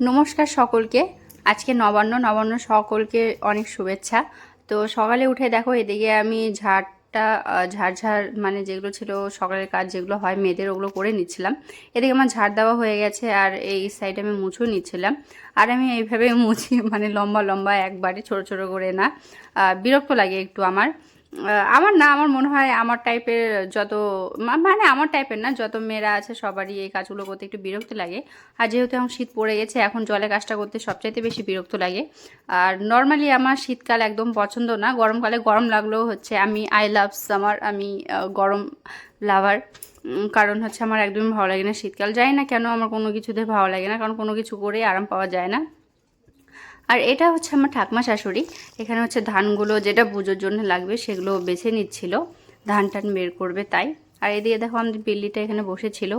নমস্কার সকলকে। আজকে নবান্ন নবান্ন সকলকে অনেক শুভেচ্ছা। তো সকালে উঠে দেখো, এদিকে আমি ঝাড় ঝাড় মানে যেগুলো ছিল সকালের কাজ যেগুলো হয়, মেয়েদের ওগুলো করে নিচ্ছিলাম। এদিকে আমার ঝাড় দেওয়া হয়ে গেছে আর এই সাইডে আমি মুছেও নিচ্ছিলাম। আর আমি এইভাবে মুছি মানে লম্বা লম্বা একবারে, ছোট ছোট করে না। বিরক্ত লাগে একটু আমার। আমার না, আমার মনে হয় আমার টাইপের যত মানে আমার টাইপের না, যত মেয়েরা আছে সবারই এই কাজগুলো করতে একটু বিরক্ত লাগে। আর যেহেতু এখন শীত পড়ে গেছে, এখন জলে কাজটা করতে সবচাইতে বেশি বিরক্ত লাগে। আর নর্মালি আমার শীতকাল একদম পছন্দ না, গরমকালে গরম লাগলেও হচ্ছে আমি আই লাভ সামার আমি গরম লাভার কারণ হচ্ছে আমার একদমই ভালো লাগে না শীতকাল। যাই না কেন আমার কোনো কিছুতে ভালো লাগে না, কারণ কোনো কিছু করে আরাম পাওয়া যায় না। আর এটা হচ্ছে আমার ঠাকমা শাশুড়ি। এখানে হচ্ছে ধানগুলো যেটা পুজোর জন্য লাগবে সেগুলো বেছে নিচ্ছিল। ধান টান বের করবে তাই। আর এদিকে দেখো আমাদের বিল্লিটা এখানে বসেছিল।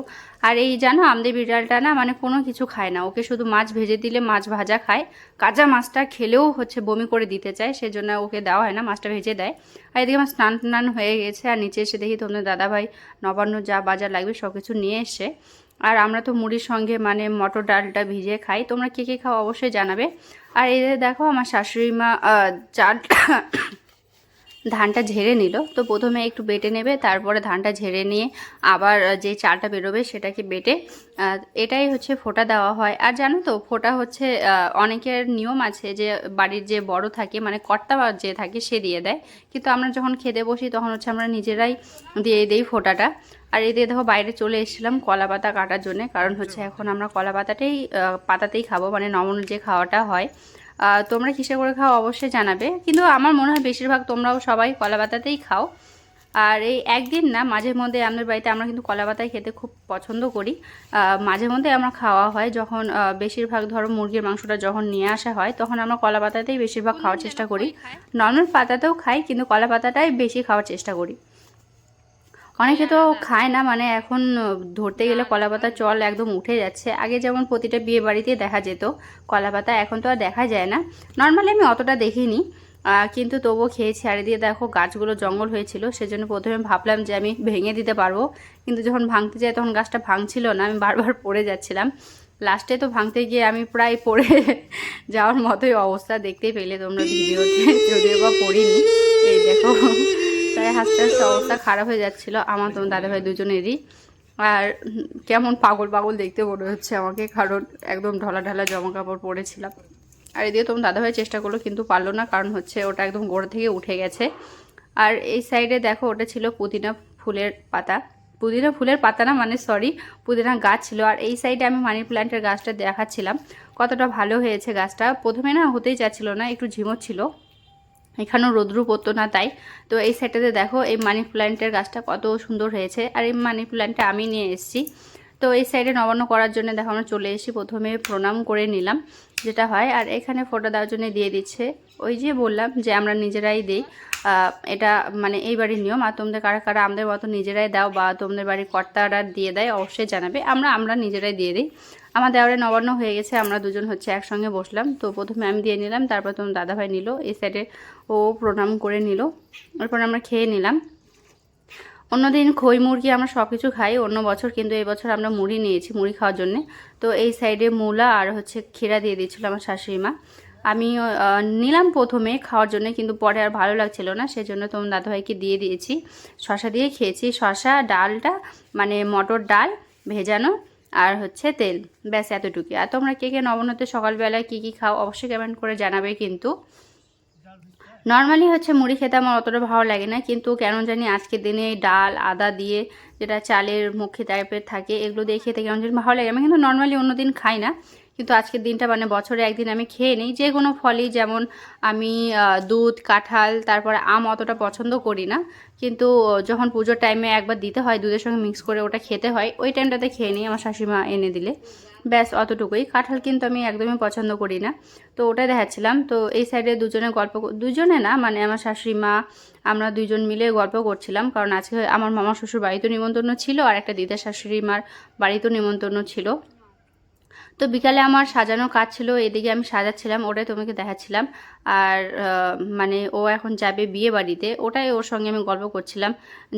আর এই জানো, আমাদের বিড়ালটা না মানে কোনো কিছু খায় না। ওকে শুধু মাছ ভেজে দিলে মাছ ভাজা খায়। কাঁচা মাছটা খেলেও হচ্ছে বমি করে দিতে চায়, সেজন্য ওকে দেওয়া হয় না, মাছটা ভেজে দেয়। আর এদিকে আমার স্নান টান হয়ে গেছে, আর নিচে এসে দেখি তোমাদের দাদাভাই নবান্ন যা বাজার লাগবে সব কিছু নিয়ে এসে আর আমরা তো মুড়ির সঙ্গে মানে মটর ডালটা ভিজিয়ে খাই, তোমরা কে কে খাও অবশ্যই জানাবে। আর যে দেখো আমার শাশুড়ি মা চালটা ধানটা ঝেড়ে নিল। তো প্রথমে একটু বেটে নেবে, তারপরে ধানটা ঝেড়ে নিয়ে আবার যে চালটা বেরোবে সেটাকে বেটে এটাই হচ্ছে ফোঁটা দেওয়া হয়। আর জানো তো, ফোঁটা হচ্ছে অনেকের নিয়ম আছে যে বাড়ির যে বড় থাকে মানে কর্তা যে থাকে সে দিয়ে দেয়। কিন্তু আমরা যখন খেতে বসি তখন হচ্ছে আমরা নিজেরাই দিয়ে দিই ফোঁটাটা। আর দিয়ে দেখো বাইরে চলে এসেছিলাম কলা পাতা কাটার জন্যে, কারণ হচ্ছে এখন আমরা কলা পাতাটাই পাতাতেই খাব মানে নমন যে খাওয়াটা হয়। তোমরা কিসে করে খাও অবশ্যই জানাবে। কিন্তু আমার মনে হয় বেশিরভাগ তোমরাও সবাই কলা পাতাতেই খাও। আর এই একদিন না মাঝে মধ্যে আমাদের বাড়িতে আমরা কিন্তু কলা পাতায় খেতে খুব পছন্দ করি। মাঝে মধ্যে আমরা খাওয়া হয় যখন বেশিরভাগ ধরো মুরগির মাংসটা যখন নিয়ে আসা হয় তখন আমরা কলা পাতাতেই বেশিরভাগ খাওয়ার চেষ্টা করি। নর্মাল পাতাতেও খাই কিন্তু কলা পাতাটাই বেশি খাওয়ার চেষ্টা করি। অনেকে তো খায় না মানে এখন ধরতে গেলে কলা পাতা চল একদম উঠে যাচ্ছে। আগে যেমন প্রতিটা বিয়ে বাড়িতে দেখা যেত কলা পাতা এখন তো আর দেখা যায় না। নর্মালি আমি অতটা দেখিনি কিন্তু তবুও খেয়েছি আর দিয়ে দেখো গাছগুলো জঙ্গল হয়েছিল সেজন্য প্রথমে ভাবলাম যে আমি ভেঙে দিতে পারব। কিন্তু যখন ভাঙতে যাই তখন গাছটা ভাঙছিল না আমি বারবার পড়ে যাচ্ছিলাম। লাস্টে তো ভাঙতে গিয়ে আমি প্রায় পড়ে যাওয়ার মতোই অবস্থা দেখতেই পেলে তোমরা ভিডিওতে যদিও বা পড়িনি। এই দেখো। তাই হাসতে হাসতে অবস্থা খারাপ হয়ে যাচ্ছিল, আমার তোমার দাদাভাই দুজনেরই। আর কেমন পাগল পাগল দেখতে মনে হচ্ছে আমাকে, কারণ একদম ঢলা ঢালা জামা কাপড় পরেছিলাম। আর এদিকে তোমার দাদাভাই চেষ্টা করল, কিন্তু পারল না, কারণ হচ্ছে ওটা একদম গোড়া থেকে উঠে গেছে। আর এই সাইডে দেখো, ওটা ছিল পুদিনা ফুলের পাতা। পুদিনা ফুলের পাতা না মানে সরি পুদিনা গাছ ছিল। আর এই সাইডে আমি মানি প্ল্যান্টের গাছটা দেখাচ্ছিলাম, কতটা ভালো হয়েছে গাছটা। প্রথমে না হতেই চাচ্ছিল না, একটু ঝিমোচ্ছিল। ছিল এখানেও রোদ্রু পড়তো না তাই। তো এই সেটাতে দেখো, এই মানি প্ল্যান্টের গাছটা কত সুন্দর হয়েছে। আর এই মানি প্ল্যান্টটা আমি নিয়ে এসেছি। তো এই সাইডে নবান্ন করার জন্য দেখো আমরা চলে এসেছি প্রথমে প্রণাম করে নিলাম। যেটা হয়, আর এখানে ফটো দেওয়ার জন্য দিয়ে দিচ্ছে। ওই যে বললাম যে আমরা নিজেরাই দিই এটা মানে এই বাড়ির নিয়ম। আর তোমাদের কারা কারা আমাদের মতো নিজেরাই দাও বা তোমাদের বাড়ির কর্তারা দিয়ে দেয়, অবশ্যই জানাবে। আমরা আমরা নিজেরাই দিয়ে দিই। আমার দেওয়ারে নবান্ন হয়ে গেছে, আমরা দুজন হচ্ছে একসঙ্গে বসলাম। তো প্রথমে আমি দিয়ে নিলাম, তারপর তোমার দাদাভাই নিল। এই সাইডে ও প্রণাম করে নিল। এরপর আমরা খেয়ে নিলাম। অন্যদিন খই মুরগি আমরা সব কিছু খাই, অন্য বছর কিন্তু এই বছর আমরা মুড়ি নিয়েছি মুড়ি খাওয়ার জন্য। তো এই সাইডে মূলা আর হচ্ছে ক্ষীরা দিয়ে দিয়েছিল আমার শাশুড়ি মা। আমি নিলাম প্রথমে খাওয়ার জন্য কিন্তু পরে আর ভালো লাগছিল না, সেজন্য তোমার দাদাভাইকে দিয়ে দিয়েছি। শশা দিয়ে খেয়েছি শশা ডালটা মানে মটর ডাল ভেজানো আর হচ্ছে তেল। ব্যাস এতটুকু আর তোমরা কে কে নবনতে সকালবেলায় কী কী খাও অবশ্যই কমেন্ট করে জানাবে কিন্তু। নর্মালি হচ্ছে মুড়ি খেতে আমার অতটা ভালো লাগে না, কিন্তু কেন জানি আজকের দিনে ডাল, আদা দিয়ে যেটা চালের মুখে টাইপের থাকে, এগুলো দিয়ে খেতে কেমন জানি ভালো লাগে। আমি কিন্তু নর্মালি অন্য দিন খাই না। কিন্তু আজকের দিনটা মানে বছরে একদিন আমি খেয়ে নিই, যে কোনো ফলই যেমন আমি দুধ, কাঁঠাল, তারপরে আম অতটা পছন্দ করি না। কিন্তু যখন পুজোর টাইমে একবার দিতে হয়, দুধের সঙ্গে মিক্স করে ওটা খেতে হয়, ওই টাইমটাতে খেয়ে নিই আমার শাশুড়িমা এনে দিলে। ব্যাস, অতটুকুই। কাঁঠাল কিন্তু আমি একদমই পছন্দ করি না। তো ওটাই দেখাচ্ছিলাম। তো এই সাইডে দুজনে গল্প দুজনে না মানে আমার শাশুড়ি মা আমরা দুজন মিলে গল্প করছিলাম। কারণ আজকে আমার মামা শ্বশুর বাড়িতে নিমন্ত্রণ ছিল আর একটা দিদা শাশুড়ি মার বাড়িতেও নিমন্ত্রণ ছিল। তো বিকালে আমার সাজানো কাজ ছিল, এদিকে আমি সাজাচ্ছিলাম, ওটাই তোমাকে দেখাচ্ছিলাম। আর মানে ও এখন যাবে বিয়ে বাড়িতে, ওটাই ওর সঙ্গে আমি গল্প করছিলাম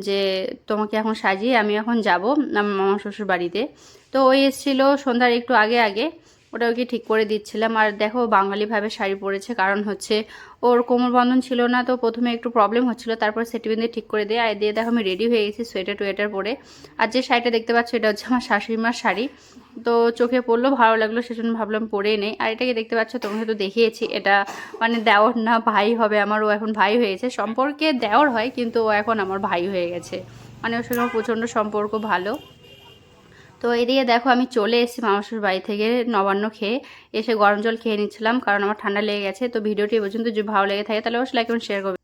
যে তোমাকে এখন সাজিয়ে আমি এখন যাব আমার মামা শ্বশুর বাড়িতে তো ওই এসেছিল সন্ধ্যার একটু আগে আগে ওটা ওকে ঠিক করে দিচ্ছিলাম। আর দেখো বাঙালিভাবে শাড়ি পরেছে, কারণ হচ্ছে ওর কোমর বন্ধন ছিল না, তো প্রথমে একটু প্রবলেম হচ্ছিল, তারপর সেটি বেঁধে ঠিক করে দিয়ে, আর দিয়ে দেখো আমি রেডি হয়ে গেছি সোয়েটার টোয়েটার পরে। আর যে শাড়িটা দেখতে পাচ্ছ, এটা হচ্ছে আমার শাশুড়ি মার শাড়ি। তো চোখে পড়ল, ভালো লাগল সেজন্য ভাবলাম পরেই নেই। আর এটাকে দেখতে পাচ্ছ, তোমাকে তো দেখিয়েছি, এটা মানে দেওর না ভাই হবে আমার, ও এখন ভাই হয়েছে। সম্পর্কে দেওর হয়, কিন্তু ও এখন আমার ভাই হয়ে গেছে। মানে ওর সঙ্গে আমার প্রচণ্ড সম্পর্ক ভালো। তো এদিকে দেখো আমি চলে এসেছি মামাশুর বাড়ি থেকে নবান্ন খেয়ে। এসে গরম জল খেয়ে নিচ্ছিলাম, কারণ আমার ঠান্ডা লেগে গেছে। তো ভিডিওটি পর্যন্ত যদি ভালো লেগে থাকে তাহলে অবশ্যই লাইক এবং শেয়ার করবে।